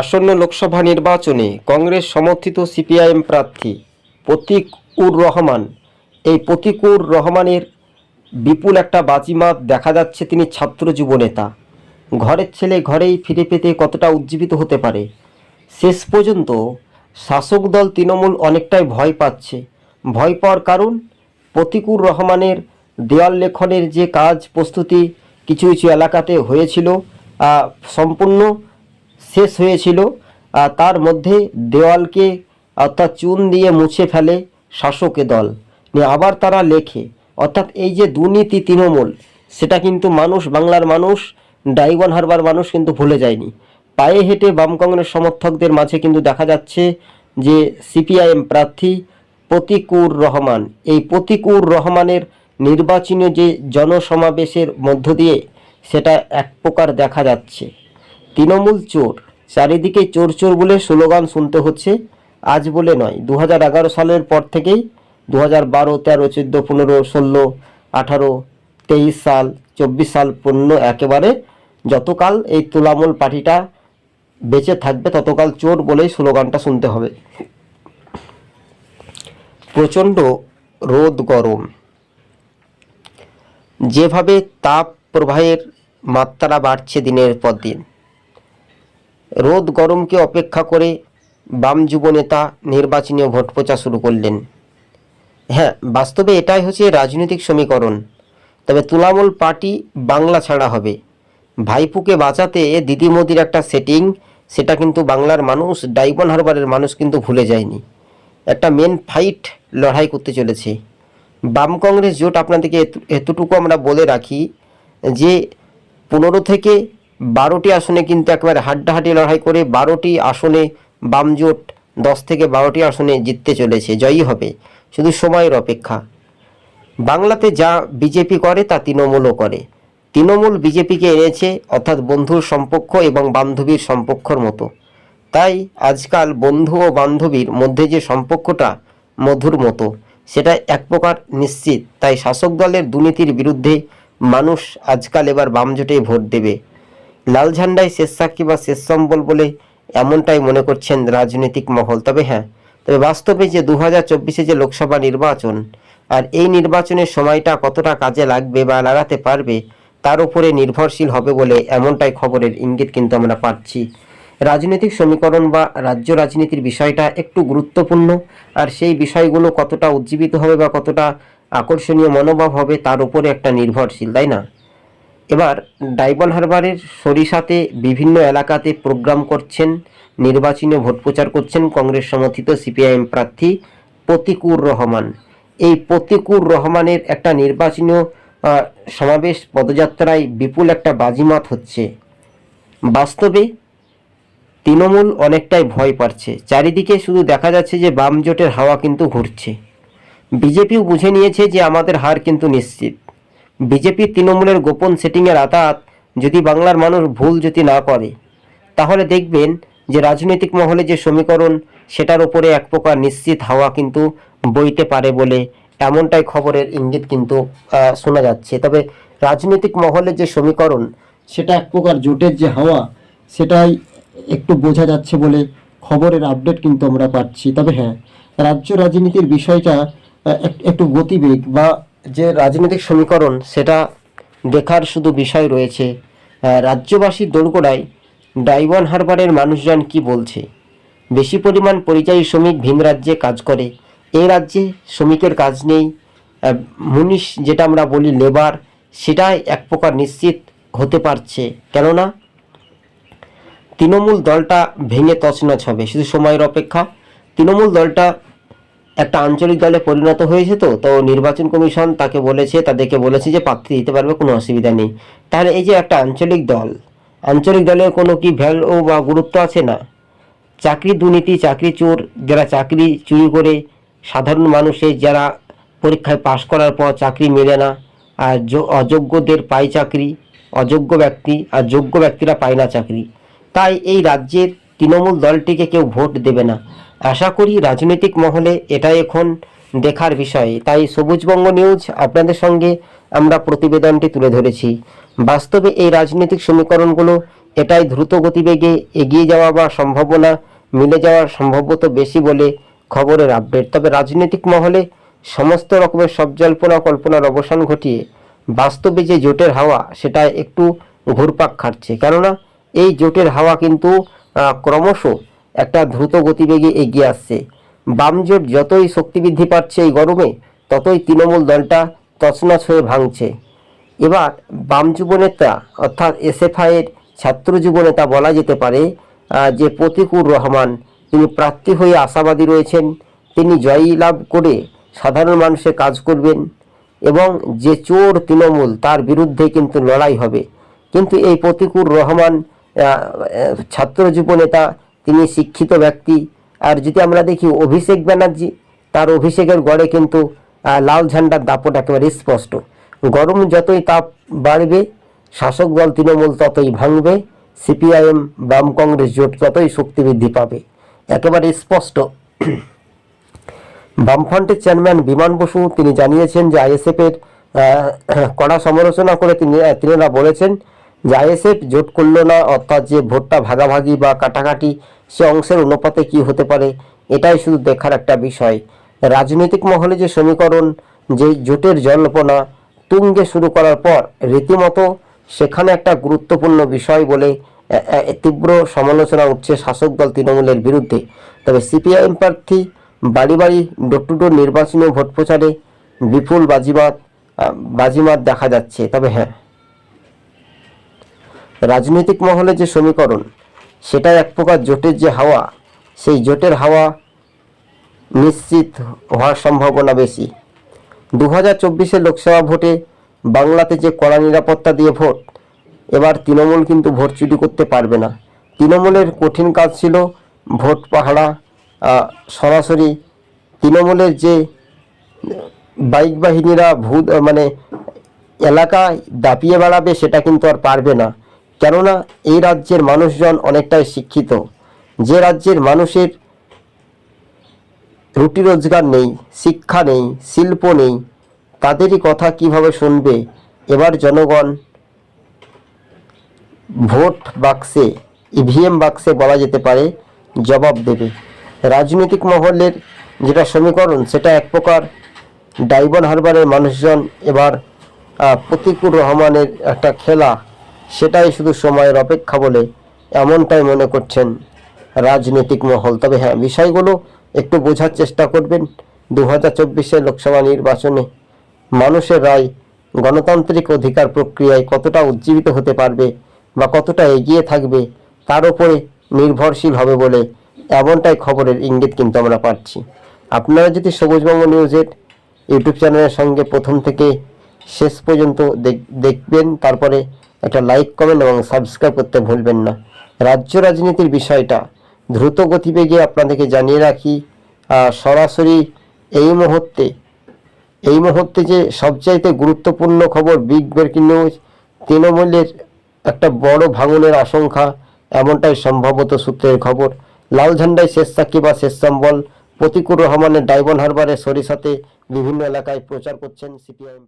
আসন্ন লোকসভা নির্বাচনে কংগ্রেস সমর্থিত সিপিআইএম প্রার্থী প্রতীক উর রহমান। এই প্রতীকুর রহমানের বিপুল একটা বাজিমাত দেখা যাচ্ছে তিনি ছাত্র যুবনেতা। ঘরের ছেলে ঘরেই ফিরে পেতে কতটা উজ্জীবিত হতে পারে? শেষ পর্যন্ত শাসক দল তৃণমূল অনেকটাই ভয় পাচ্ছে। ভয় পাওয়ার কারণ প্রতিকুর রহমানের দেওয়াল লেখনের যে কাজ প্রস্তুতি কিছু কিছু এলাকাতে হয়েছিল সম্পূর্ণ শেষ হয়েছিল তার মধ্যে দেওয়ালকে, অর্থাৎ চুন দিয়ে মুছে ফেলে শাসকের দল। নিয়ে আবার তারা লেখে, অর্থাৎ এই যে দুর্নীতি তৃণমূল, সেটা কিন্তু মানুষ, বাংলার মানুষ, ডাইগন হারবার মানুষ কিন্তু ভুলে যায়নি। পায়ে হেঁটে বাম কংগ্রেস সমর্থকদের মাঝে কিন্তু দেখা যাচ্ছে যে সিপিআইএম প্রার্থী প্রতিকুর রহমান। এই প্রতিকুর রহমানের নির্বাচনী যে জনসমাবেশের মধ্য দিয়ে, সেটা এক প্রকার দেখা যাচ্ছে। তৃণমূল চোর। চারিদিকে চোর চোর বলে স্লোগান শুনতে হচ্ছে। আজ বলে নয় দু সালের পর থেকেই দু হাজার বারো, তেরো, চোদ্দ, পনেরো, ষোলো, আঠারো, তেইশ সাল, চব্বিশ সাল পণ্য একেবারে যতকাল এই তুলামূল পার্টিটা বেঁচে থাকবে ততকাল চোর বলেই স্লোগানটা শুনতে হবে। প্রচণ্ড রোদ গরম। যেভাবে তাপ প্রবাহের মাত্রা বাড়ছে দিনের পর দিন রোদ গরমকে অপেক্ষা করে বাম যুব নেতা নির্বাচনী ভোট প্রচার শুরু করলেন। হ্যাঁ বাস্তবে এটাই হচ্ছে রাজনৈতিক সমীকরণ। তবে তুলামূল পার্টি বাংলা ছাড়া হবে। ভাইপুকে বাঁচাতে দিদি মোদির একটা সেটিং সেটা কিন্তু বাংলার মানুষ ডাইবন হারবারের মানুষ কিন্তু ভুলে যায়নি। একটা মেন ফাইট লড়াই করতে চলেছে। বাম কংগ্রেস জোট আপনাদেরকে এত- এতটুকু আমরা বলে রাখি যে, পনেরো থেকে বারোটি আসনে কিন্তু একেবারে হাড্ডাহাড্ডি লড়াই করে বারোটি আসনে বামজোট দশ থেকে বারোটি আসনে জিততে চলেছে, জয়ী হবে। শুধু সময়ের অপেক্ষা। বাংলাতে যা বিজেপি করে, তা তৃণমূলও করে। তৃণমূল বিজেপিকে এনেছে অর্থাৎ বন্ধুর সম্পর্ক এবং বান্ধবীর সম্পর্কর মতো। তাই আজকাল বন্ধু ও বান্ধবীর মধ্যে যে সম্পর্কটা মধুর মতো, সেটা এক প্রকার নিশ্চিত। তাই শাসক দলের দুর্নীতির বিরুদ্ধে মানুষ আজকাল এবার বাম জোটে ভোট দেবে। লাল ঝান্ডায় শেষ সাক্ষী বা শেষ সম্বল বলে এমনটাই মনে করছেন রাজনৈতিক মহল। তবে হ্যাঁ তবে বাস্তবে যে দু হাজার চব্বিশে যে লোকসভা নির্বাচন আর এই নির্বাচনের সময়টা কতটা কাজে লাগবে বা লাগাতে পারবে, তার উপরে নির্ভরশীল হবে বলে এমনটাই খবরের ইঙ্গিত কিন্তু আমরা পাচ্ছি। রাজনৈতিক সমীকরণ বা রাজ্য রাজনীতির বিষয়টা একটু গুরুত্বপূর্ণ আর সেই বিষয়গুলো কতটা উজ্জীবিত হবে বা কতটা আকর্ষণীয় মনোভাব হবে তার উপরে একটা নির্ভরশীল, তাই না? এবার ডাইবন হারবারের সরিষাতে বিভিন্ন এলাকাতে প্রোগ্রাম করছেন, নির্বাচনী ভোট প্রচার করছেন কংগ্রেস সমর্থিত সিপিআইএম প্রার্থী প্রতিকুর রহমান। এই প্রতিকুর রহমানের একটা নির্বাচনী সমাবেশ পদযাত্রায় বিপুল একটা বাজিমাত হচ্ছে। বাস্তবে তৃণমূল অনেকটাই ভয় পাচ্ছে। চারিদিকে শুধু দেখা যাচ্ছে যে বাম জোটের হাওয়া কিন্তু ঘুরছে। বিজেপিও বুঝে নিয়েছে যে আমাদের হার কিন্তু নিশ্চিত। বিজেপি তৃণমূলের গোপন সেটিংয়ের আতাত যদি বাংলার মানুষ ভুল যদি না করে, তাহলে দেখবেন যে রাজনৈতিক মহলে যে সমীকরণ, সেটার উপরে এক প্রকার নিশ্চিত হাওয়া কিন্তু বইতে পারে বলে এমনটাই খবরের ইঙ্গিত কিন্তু শোনা যাচ্ছে। তবে রাজনৈতিক মহলে যে সমীকরণ, সেটা এক প্রকার জোটের যে হাওয়া, সেটাই একটু বোঝা যাচ্ছে বলে খবরের আপডেট কিন্তু আমরা পাচ্ছি। তবে হ্যাঁ রাজ্য রাজনীতির বিষয়টা একটু গতিবেগ বা যে রাজনৈতিক সমীকরণ, সেটা দেখার শুধু বিষয় রয়েছে। রাজ্যবাসীর দোরগোড়ায় ডাইওয়ান হারবারের মানুষজন কি বলছে? বেশি পরিমাণ পরিযায়ী শ্রমিক ভিন রাজ্যে কাজ করে। এই রাজ্যে শ্রমিকের কাজ নেই। মুনিশ যেটা আমরা বলি লেবার, সেটাই এক প্রকার নিশ্চিত হতে পারছে। কেননা তৃণমূল দলটা ভেঙে তছনছ হবে। শুধু সময়ের অপেক্ষা। তৃণমূল দলটা একটা আঞ্চলিক দলে পরিণত হয়েছে তো তো নির্বাচন কমিশন তাকে বলেছে, তাদেরকে বলেছে যে প্রার্থী দিতে পারবে, কোনো অসুবিধা নেই। তাহলে এই যে একটা আঞ্চলিক দল, আঞ্চলিক দলের কোনো কি ভ্যালু বা গুরুত্ব আছে না? চাকরি দুর্নীতি, চাকরি চোর, যারা চাকরি চুরি করে, সাধারণ মানুষের যারা পরীক্ষায় পাশ করার পর চাকরি মেলে না, আর অযোগ্যদের পায় চাকরি, অযোগ্য ব্যক্তি, আর যোগ্য ব্যক্তিরা পায় না চাকরি। তাই এই রাজ্যের তৃণমূল দলটিকে কেউ ভোট দেবে না। আশা করি রাজনৈতিক মহলে এটাই এখন দেখার বিষয়। তাই সবুজবঙ্গ নিউজ আপনাদের সঙ্গে আমরা প্রতিবেদনটি তুলে ধরেছি। বাস্তবে এই রাজনৈতিক সমীকরণগুলো এটাই দ্রুত গতিবেগে এগিয়ে যাওয়া বা সম্ভাবনা মিলে যাওয়ার সম্ভবত বেশি বলে খবরের আপডেট। তবে রাজনৈতিক মহলে সমস্ত রকমের সব জল্পনা কল্পনার অবসান ঘটিয়ে বাস্তবে যে জোটের হাওয়া, সেটা একটু ঘুরপাক খাচ্ছে। কেননা এই জোটের হাওয়া কিন্তু ক্রমশ একটা দ্রুত গতিবেগে এগিয়ে আসছে। বাম জোট যতই শক্তি বৃদ্ধি পাচ্ছে এই গরমে, ততই তৃণমূল দলটা তছনছ হয়ে ভাঙছে। এবার বাম যুবনেতা অর্থাৎ এসএফআইয়ের ছাত্র যুবনেতা বলা যেতে পারে যে প্রতিকুর রহমান, তিনি প্রার্থী হয়ে আশাবাদী রয়েছেন। তিনি জয়ী লাভ করে সাধারণ মানুষের কাজ করবেন এবং যে চোর তৃণমূল, তার বিরুদ্ধে কিন্তু লড়াই হবে। কিন্তু এই প্রতিকুর রহমান ছাত্র যুবনেতা তিনি শিক্ষিত ব্যক্তি। আর যদি আমরা দেখি অভিষেক ব্যানার্জি, তার অভিষেকের গড়ে কিন্তু লাল ঝান্ডার দাপট একেবারে স্পষ্ট। গরম যতই তাপ বাড়বে, শাসক দল তৃণমূল ততই ভাঙবে, সিপিআইএম, বাম কংগ্রেস জোট ততই শক্তি বৃদ্ধি পাবে। একেবারে স্পষ্ট। বামফ্রন্টের চেয়ারম্যান বিমান বসু, তিনি জানিয়েছেন যে আইএসএফের কড়া সমালোচনা করে তিনি তিনারা বলেছেন যে আইএসএফ জোট করল না, অর্থাৎ যে ভোটটা ভাগাভাগি বা কাটাকাটি, সে অংশের অনুপাতে কি হতে পারে, এটাই শুধু দেখার একটা বিষয়। রাজনৈতিক মহলে যে সমীকরণ, যে জোটের জল্পনা, তুঙ্গে শুরু করার পর রীতিমতো সেখানে একটা গুরুত্বপূর্ণ বিষয় বলে তীব্র সমালোচনা উঠছে শাসক দল তৃণমূলের বিরুদ্ধে। তবে সিপিআইএম প্রার্থী বাড়ি বাড়ি ডোর টু ডোর নির্বাচনী ভোট প্রচারে বিপুল বাজিমাত বাজিমাত দেখা যাচ্ছে। তবে হ্যাঁ। রাজনৈতিক মহলে যে সমীকরণ সেটা এক প্রকার জোটের যে হাওয়া, সেই জোটের হাওয়া নিশ্চিত হওয়ার সম্ভাবনা বেশি। দু হাজার চব্বিশের লোকসভা ভোটে বাংলাতে যে কড়া নিরাপত্তা দিয়ে ভোট, এবার তৃণমূল কিন্তু ভোট চুরি করতে পারবে না। তৃণমূলের কঠিন কাজ ছিল ভোট পাহারা সরাসরি তৃণমূলের যে বাইক বাহিনীরা ভূত মানে এলাকায় দাপিয়ে বেড়াবে, সেটা কিন্তু আর পারবে না। কেননা এই রাজ্যের মানুষজন অনেকটাই শিক্ষিত। যে রাজ্যের মানুষের রুটি রোজগার নেই, শিক্ষা নেই, শিল্প নেই, তাদেরই কথা কীভাবে শুনবে? এবার জনগণ ভোট বাক্সে, ইভিএম বাক্সে বলা যেতে পারে, জবাব দেবে। রাজনৈতিক মহলের যেটা সমীকরণ, সেটা এক প্রকার ডাইবন হারবারের মানুষজন এবার প্রতিকুর রহমানের একটা খেলা সেটাই শুধু সময়ের অপেক্ষা বলে এমনটাই মনে করছেন রাজনৈতিক মহল। তবে হ্যাঁ বিষয়গুলো একটু বোঝার চেষ্টা করবেন। দু হাজার লোকসভা নির্বাচনে মানুষের রায় গণতান্ত্রিক অধিকার প্রক্রিয়ায় কতটা উজ্জীবিত হতে পারবে বা কতটা এগিয়ে থাকবে তার উপরে নির্ভরশীল হবে বলে এমনটাই খবরের ইঙ্গিত কিন্তু আমরা পাচ্ছি। আপনারা যদি সবুজবঙ্গ নিউজের ইউটিউব চ্যানেলের সঙ্গে প্রথম থেকে শেষ পর্যন্ত দেখ- দেখবেন, তারপরে একটা লাইক কমেন্ট এবং সাবস্ক্রাইব করতে ভুলবেন না। রাজ্য রাজনীতির বিষয়টা দ্রুত গতিবেগে আপনাদেরকে জানিয়ে রাখি সরাসরি এই মুহূর্তে এই মুহূর্তে যে সবচাইতে গুরুত্বপূর্ণ খবর বিগ ব্রেকিং নিউজ তৃণমূলের একটা বড় ভাঙনের আশঙ্কা, এমনটাই সম্ভবত সূত্রের খবর। লাল ঝান্ডায় শেষ সাক্ষী বা শেষ সম্বল, প্রতিকুর রহমানের ডায়মন্ড হারবারে সরিষাতে বিভিন্ন এলাকায় প্রচার করছেন সিপিআইএম